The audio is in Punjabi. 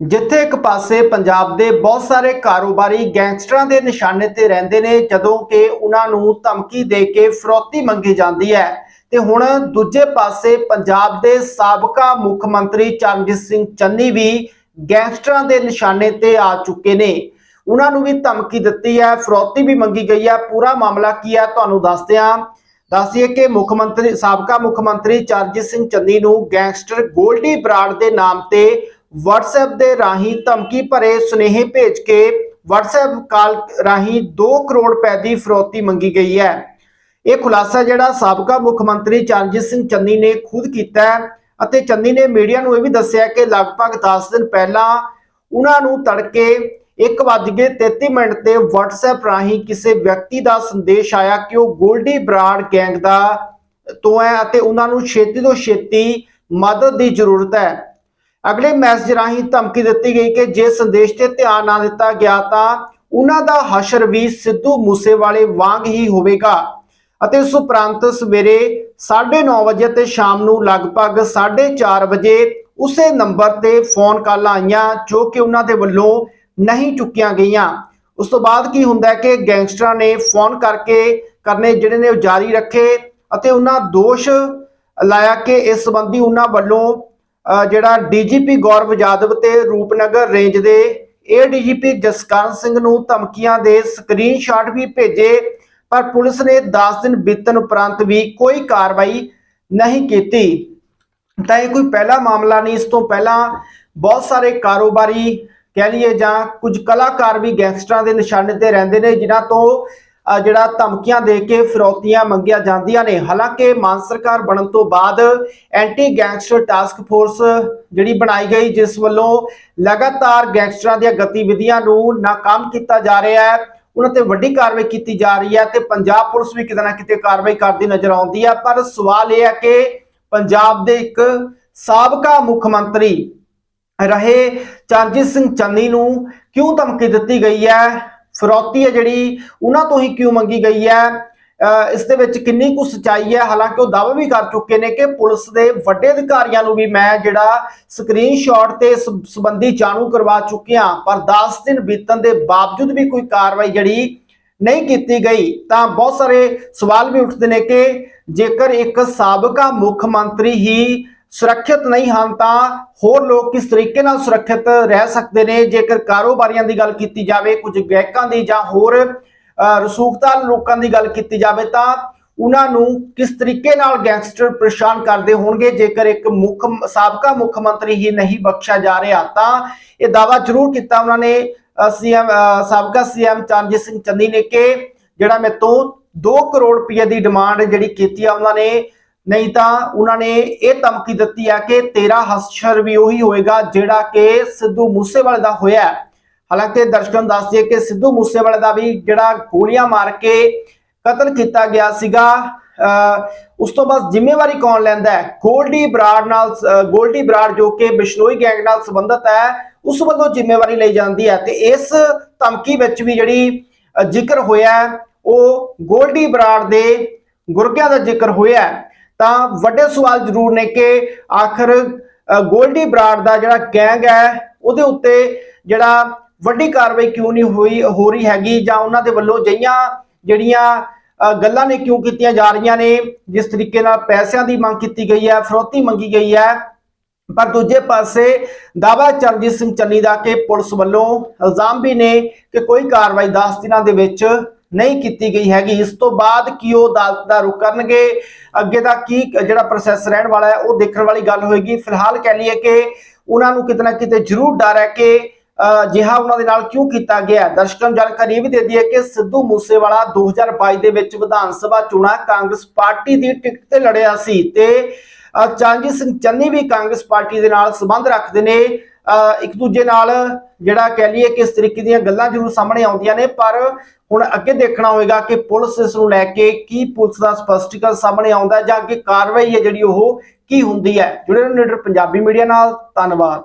ਜਿੱਥੇ ਇੱਕ ਪਾਸੇ ਪੰਜਾਬ ਦੇ ਬਹੁਤ ਸਾਰੇ ਕਾਰੋਬਾਰੀ ਗੈਂਗਸਟਰਾਂ ਦੇ ਨਿਸ਼ਾਨੇ ਤੇ ਰਹਿੰਦੇ ਨੇ, ਜਦੋਂ ਕਿ ਉਹਨਾਂ ਨੂੰ ਧਮਕੀ ਦੇ ਕੇ ਫਰੋਤੀ ਮੰਗੀ ਜਾਂਦੀ ਹੈ। ਤੇ ਹੁਣ ਦੂਜੇ ਪਾਸੇ ਪੰਜਾਬ ਦੇ ਸਾਬਕਾ ਮੁੱਖ ਮੰਤਰੀ ਚਰਨਜੀਤ ਸਿੰਘ ਚੰਨੀ ਵੀ ਗੈਂਗਸਟਰਾਂ ਦੇ ਨਿਸ਼ਾਨੇ ਤੇ ਆ ਚੁੱਕੇ ਨੇ। ਉਹਨਾਂ ਨੂੰ ਵੀ ਧਮਕੀ ਦਿੱਤੀ ਹੈ, ਫਰੋਤੀ ਵੀ ਮੰਗੀ ਗਈ ਹੈ। ਪੂਰਾ ਮਾਮਲਾ ਕੀ ਹੈ ਤੁਹਾਨੂੰ ਦੱਸਦੇ ਹਾਂ। ਦੱਸਿਏ ਕਿ ਮੁੱਖ ਮੰਤਰੀ, ਸਾਬਕਾ ਮੁੱਖ ਮੰਤਰੀ ਚਰਨਜੀਤ ਸਿੰਘ ਚੰਨੀ ਨੂੰ ਗੈਂਗਸਟਰ ਗੋਲਡੀ ਬਰਾੜ ਦੇ ਨਾਮ ਤੇ WhatsApp ਦੇ ਰਾਹੀਂ ਧਮਕੀ ਭਰੇ ਸੁਨੇਹੇ ਭੇਜ ਕੇ WhatsApp ਕਾਲ ਰਾਹੀਂ 2 ਕਰੋੜ ਰੁਪਏ ਦੀ ਫਰੋਤੀ ਮੰਗੀ ਗਈ ਹੈ। ਇਹ ਖੁਲਾਸਾ ਜਿਹੜਾ ਸਾਬਕਾ ਮੁੱਖ ਮੰਤਰੀ ਚਰਨਜੀਤ ਸਿੰਘ ਚੰਨੀ ਨੇ ਖੁਦ ਕੀਤਾ ਅਤੇ ਚੰਨੀ ਨੇ ਮੀਡੀਆ ਨੂੰ ਇਹ ਵੀ ਦੱਸਿਆ ਕਿ ਲਗਭਗ 10 ਦਿਨ ਪਹਿਲਾਂ ਉਹਨਾਂ ਨੂੰ ਤੜਕੇ 1:33 ਮਿੰਟ ਤੇ WhatsApp ਰਾਹੀਂ ਕਿਸੇ ਵਿਅਕਤੀ ਦਾ ਸੰਦੇਸ਼ ਆਇਆ ਕਿ ਉਹ ਗੋਲਡੀ ਬਰਾੜ ਗੈਂਗ ਦਾ ਤੋਂ ਹੈ ਅਤੇ ਉਹਨਾਂ ਨੂੰ ਛੇਤੀ ਤੋਂ ਛੇਤੀ ਮਦਦ ਦੀ ਜ਼ਰੂਰਤ ਹੈ। ਅਗਲੇ ਮੈਸੇਜ ਰਾਹੀਂ ਧਮਕੀ ਦਿੱਤੀ ਗਈ ਕਿ ਜੇ ਸੰਦੇਸ਼ ਤੇ ਧਿਆਨ ਨਾ ਦਿੱਤਾ ਗਿਆ ਤਾਂ ਉਹਨਾਂ ਦਾ ਹਸ਼ਰ ਵੀ ਸਿੱਧੂ ਮੂਸੇਵਾਲੇ ਵਾਂਗ ਹੀ ਹੋਵੇਗਾ। ਅਤੇ ਇਸ ਉਪਰੰਤ ਸਵੇਰੇ 9:30 ਵਜੇ ਤੇ ਸ਼ਾਮ ਨੂੰ ਲਗਭਗ 4:30 ਵਜੇ ਉਸੇ ਨੰਬਰ ਤੇ ਫੋਨ ਕਾਲਾਂ ਆਈਆਂ ਜੋ ਕਿ ਉਹਨਾਂ ਦੇ ਵੱਲੋਂ ਨਹੀਂ ਚੁੱਕੀਆਂ ਗਈਆਂ। ਉਸ ਤੋਂ ਬਾਅਦ ਕੀ ਹੁੰਦਾ ਹੈ ਕਿ ਗੈਂਗਸਟਰਾਂ ਨੇ ਫੋਨ ਕਰਕੇ ਕਰਨੇ ਜਿਹੜੇ ਨੇ ਉਹ ਜਾਰੀ ਰੱਖੇ ਅਤੇ ਉਹਨਾਂ ਦੋਸ਼ ਲਾਇਆ ਕਿ ਇਸ ਸੰਬੰਧੀ ਉਹਨਾਂ ਵੱਲੋਂ ਜਿਹੜਾ ਡੀਜੀਪੀ ਗੌਰਵ ਯਾਦਵ ਤੇ ਰੂਪਨਗਰ ਰੇਂਜ ਦੇ ਏ ਏਡੀਜੀਪੀ ਜਸਕਰਨ ਸਿੰਘ ਨੂੰ ਧਮਕੀਆਂ ਦੇ ਸਕਰੀਨਸ਼ਾਟ ਵੀ ਭੇਜੇ, ਪਰ ਪੁਲਿਸ ਨੇ 10 ਦਿਨ ਬੀਤਣ ਉਪਰੰਤ ਵੀ ਕੋਈ ਕਾਰਵਾਈ ਨਹੀਂ ਕੀਤੀ। ਤਾਂ ਇਹ ਕੋਈ ਪਹਿਲਾ ਮਾਮਲਾ ਨਹੀਂ, ਇਸ ਤੋਂ ਪਹਿਲਾਂ ਬਹੁਤ ਸਾਰੇ ਕਾਰੋਬਾਰੀ ਕਹਿ ਲਈਏ ਜਾਂ ਕੁਝ ਕਲਾਕਾਰ ਵੀ ਗੈਂਗਸਟਰਾਂ ਦੇ ਨਿਸ਼ਾਨੇ ਤੇ ਰਹਿੰਦੇ ਨੇ, ਜਿਨ੍ਹਾਂ ਤੋਂ ਜਿਹੜਾ ਧਮਕੀਆਂ ਦੇ ਕੇ ਫਿਰੌਤੀਆਂ ਮੰਗੀਆਂ ਜਾਂਦੀਆਂ ਨੇ। ਹਾਲਾਂਕਿ ਮਾਨ ਸਰਕਾਰ ਬਣਨ ਤੋਂ ਬਾਅਦ ਐਂਟੀ ਗੈਂਗਸਟਰ ਟਾਸਕ ਫੋਰਸ ਜਿਹੜੀ ਬਣਾਈ ਗਈ, ਜਿਸ ਵੱਲੋਂ ਲਗਾਤਾਰ ਗੈਂਗਸਟਰਾਂ ਦੀਆਂ ਗਤੀਵਿਧੀਆਂ ਨੂੰ ਨਾਕਾਮ ਕੀਤਾ ਜਾ ਰਿਹਾ ਹੈ। ਉਹਨਾਂ ਤੇ ਵੱਡੀ ਕਾਰਵਾਈ ਕੀਤੀ ਜਾ ਰਹੀ ਹੈ ਤੇ ਪੰਜਾਬ ਪੁਲਿਸ ਵੀ ਕਿਤੇ ਨਾ ਕਿਤੇ ਕਾਰਵਾਈ ਕਰਦੀ ਨਜ਼ਰ ਆਉਂਦੀ ਹੈ। ਪਰ ਸਵਾਲ ਇਹ ਹੈ ਕਿ ਪੰਜਾਬ ਦੇ ਇੱਕ ਸਾਬਕਾ ਮੁੱਖ ਮੰਤਰੀ ਰਹੇ ਚਰਨਜੀਤ ਸਿੰਘ ਚੰਨੀ ਨੂੰ ਕਿਉਂ ਧਮਕੀ ਦਿੱਤੀ ਗਈ ਹੈ? ਫਰੌਤੀ ਹੈ ਜਿਹੜੀ ਉਹਨਾਂ ਤੋਂ ਹੀ ਕਿਉਂ ਮੰਗੀ ਗਈ ਹੈ? ਇਸ ਦੇ ਵਿੱਚ ਕਿੰਨੀ ਕੁ ਸਚਾਈ ਹੈ? ਹਾਲਾਂਕਿ ਉਹ ਦਾਅਵਾ ਵੀ ਕਰ ਚੁੱਕੇ ਨੇ ਕਿ ਪੁਲਿਸ ਦੇ ਵੱਡੇ ਅਧਿਕਾਰੀਆਂ ਨੂੰ ਵੀ ਮੈਂ ਜਿਹੜਾ ਸਕਰੀਨਸ਼ਾਟ ਤੇ ਇਸ ਸੰਬੰਧੀ ਜਾਣੂ ਕਰਵਾ ਚੁੱਕਿਆ ਪਰ 10 ਦਿਨ ਬੀਤਣ ਦੇ ਬਾਵਜੂਦ ਵੀ ਕੋਈ ਕਾਰਵਾਈ ਜਿਹੜੀ ਨਹੀਂ ਕੀਤੀ ਗਈ, ਤਾਂ ਬਹੁਤ ਸਾਰੇ ਸਵਾਲ ਵੀ ਉੱਠਦੇ ਨੇ ਕਿ ਜੇਕਰ ਇੱਕ ਸਾਬਕਾ ਮੁੱਖ ਮੰਤਰੀ ਹੀ ਸੁਰੱਖਿਅਤ ਨਹੀਂ ਹਨ ਤਾਂ ਹੋਰ ਲੋਕ ਕਿਸ ਤਰੀਕੇ ਨਾਲ ਸੁਰੱਖਿਅਤ ਰਹਿ ਸਕਦੇ ਨੇ? ਜੇਕਰ ਕਾਰੋਬਾਰੀਆਂ ਦੀ ਗੱਲ ਕੀਤੀ ਜਾਵੇ, ਕੁਝ ਗਾਇਕਾਂ ਦੀ ਜਾਂ ਹੋਰ ਰਸੂਖਤਾ ਲੋਕਾਂ ਦੀ ਗੱਲ ਕੀਤੀ ਜਾਵੇ ਤਾਂ ਉਹਨਾਂ ਨੂੰ ਕਿਸ ਤਰੀਕੇ ਨਾਲ ਗੈਂਗਸਟਰ ਪਰੇਸ਼ਾਨ ਕਰਦੇ ਹੋਣਗੇ? ਜੇਕਰ ਇੱਕ ਮੁੱਖ, ਸਾਬਕਾ ਮੁੱਖ ਮੰਤਰੀ ਹੀ ਨਹੀਂ ਬਖਸ਼ਿਆ ਜਾ ਰਿਹਾ ਤਾਂ ਇਹ ਦਾਵਾ ਜ਼ਰੂਰ ਕੀਤਾ ਉਹਨਾਂ ਨੇ ਸੀਐਮ ਸਾਬਕਾ ਸੀਐਮ ਚਰਨਜੀਤ ਸਿੰਘ ਚੰਨੀ ਨੇ ਕਿ ਜਿਹੜਾ ਮੇਰੇ ਤੋਂ 2 ਕਰੋੜ ਰੁਪਏ ਦੀ ਡਿਮਾਂਡ ਜਿਹੜੀ ਕੀਤੀ ਆ ਉਹਨਾਂ ਨੇ ਨਹੀਂ ਤਾਂ ਉਹਨਾਂ ਨੇ ਇਹ ਧਮਕੀ ਦਿੱਤੀ ਆ ਕਿ ਤੇਰਾ ਹਸ਼ਰ ਵੀ ਉਹੀ ਹੋਏਗਾ ਜਿਹੜਾ ਕਿ ਸਿੱਧੂ ਮੂਸੇਵਾਲੇ ਦਾ ਹੋਇਆ ਹਾਲਾਂਕਿ ਦਰਸ਼ਕਾਂ ਨੂੰ ਦੱਸ ਦਈਏ ਕਿ ਸਿੱਧੂ ਮੂਸੇਵਾਲੇ ਦਾ ਵੀ ਜਿਹੜਾ ਗੋਲੀਆਂ ਮਾਰ ਕੇ ਕਤਲ ਕੀਤਾ ਗਿਆ ਸੀਗਾ ਉਸ ਤੋਂ ਬਾਅਦ ਜ਼ਿੰਮੇਵਾਰੀ ਕੌਣ ਲੈਂਦਾ ਹੈ? ਗੋਲਡੀ ਬਰਾੜ ਨਾਲ ਗੋਲਡੀ ਬਰਾੜ ਜੋ ਕਿ ਬਿਸ਼ਨੋਈ ਗੈਂਗ ਨਾਲ ਸੰਬੰਧਿਤ ਹੈ, ਉਸ ਵੱਲੋਂ ਜ਼ਿੰਮੇਵਾਰੀ ਲਈ ਜਾਂਦੀ ਹੈ ਤੇ ਇਸ ਧਮਕੀ ਵਿੱਚ ਵੀ ਜਿਹੜੀ ਜ਼ਿਕਰ ਹੋਇਆ ਉਹ ਗੋਲਡੀ ਬਰਾੜ ਦੇ ਗੁਰਗਿਆਂ ਦਾ ਜ਼ਿਕਰ ਹੋਇਆ ਤਾਂ ਵੱਡੇ ਸਵਾਲ ਜ਼ਰੂਰ ਨੇ ਕਿ ਆਖਰ ਗੋਲਡੀ ਬਰਾੜ ਦਾ ਜਿਹੜਾ ਗੈਂਗ ਹੈ, ਉਹਦੇ ਉੱਤੇ ਜਿਹੜਾ ਵੱਡੀ ਕਾਰਵਾਈ ਕਿਉਂ ਨਹੀਂ ਹੋਈ, ਹੋ ਰਹੀ ਹੈਗੀ ਜਾਂ ਉਹਨਾਂ ਦੇ ਵੱਲੋਂ ਜਈਆਂ ਜਿਹੜੀਆਂ ਗੱਲਾਂ ਨੇ ਕਿਉਂ ਕੀਤੀਆਂ ਜਾ ਰਹੀਆਂ ਨੇ, ਜਿਸ ਤਰੀਕੇ ਨਾਲ ਪੈਸਿਆਂ ਦੀ ਮੰਗ ਕੀਤੀ ਗਈ ਹੈ, ਫਰੋਤੀ ਮੰਗੀ ਗਈ ਹੈ। ਪਰ ਦੂਜੇ ਪਾਸੇ ਦਾਵਾ ਚਰਨਜੀਤ ਸਿੰਘ ਚੰਨੀ ਦਾ ਕਿ ਪੁਲਿਸ ਵੱਲੋਂ ਇਲਜ਼ਾਮ ਵੀ ਨੇ ਕਿ ਕੋਈ ਕਾਰਵਾਈ 10 ਦਿਨਾਂ ਦੇ ਵਿੱਚ ਨਹੀਂ ਕੀਤੀ ਗਈ ਹੈਗੀ। ਇਸ ਤੋਂ ਬਾਅਦ ਕੀ ਉਹ ਅਦਾਲਤ ਦਾ ਰੁਖ ਕਰਨਗੇ? ਅੱਗੇ ਦਾ ਕੀ ਜਿਹੜਾ ਪ੍ਰੋਸੈਸ ਰਹਿਣ ਵਾਲਾ ਹੈ ਉਹ ਦੇਖਣ ਵਾਲੀ ਗੱਲ ਹੋਏਗੀ। ਫਿਲਹਾਲ ਕਹਿ ਲਈਏ ਕਿ ਉਹਨਾਂ ਨੂੰ ਕਿਤੇ ਨਾ ਕਿਤੇ ਜ਼ਰੂਰ ਡਰ ਹੈ ਕਿ ਅਹ, ਜਿਹਾ ਉਹਨਾਂ ਦੇ ਨਾਲ ਕਿਉਂ ਕੀਤਾ ਗਿਆ ਦਰਸ਼ਕਾਂ ਨੂੰ ਜਾਣਕਾਰੀ ਇਹ ਵੀ ਦੇ ਦਈਏ ਕਿ ਸਿੱਧੂ ਮੂਸੇਵਾਲਾ 2022 ਦੇ ਵਿੱਚ ਵਿਧਾਨ ਸਭਾ ਚੋਣਾਂ ਕਾਂਗਰਸ ਪਾਰਟੀ ਦੀ ਟਿਕਟ ਤੇ ਲੜਿਆ ਸੀ ਤੇ ਅਹ, ਚਰਨਜੀਤ ਸਿੰਘ ਚੰਨੀ ਵੀ ਕਾਂਗਰਸ ਪਾਰਟੀ ਦੇ ਨਾਲ ਸੰਬੰਧ ਰੱਖਦੇ ਨੇ। ਇੱਕ ਦੂਜੇ ਨਾਲ ਜਿਹੜਾ ਕਹਿ ਲਈਏ ਕਿ ਇਸ ਤਰੀਕੇ ਦੀਆਂ ਗੱਲਾਂ ਜ਼ਰੂਰ ਸਾਹਮਣੇ ਆਉਂਦੀਆਂ ਨੇ, ਪਰ ਹੁਣ ਅੱਗੇ ਦੇਖਣਾ ਹੋਵੇਗਾ ਕਿ ਪੁਲਿਸ ਇਸ ਨੂੰ ਲੈ ਕੇ ਕੀ ਪੁਲਿਸ ਦਾ ਸਪਸ਼ਟੀਕਰਨ ਸਾਹਮਣੇ ਆਉਂਦਾ ਜਾਂ ਅੱਗੇ ਕਾਰਵਾਈ ਹੈ ਜਿਹੜੀ ਉਹ ਕੀ ਹੁੰਦੀ ਹੈ। ਜੁੜੇ ਰਹੋ ਨੀਡਰ ਪੰਜਾਬੀ ਮੀਡੀਆ ਨਾਲ, ਧੰਨਵਾਦ।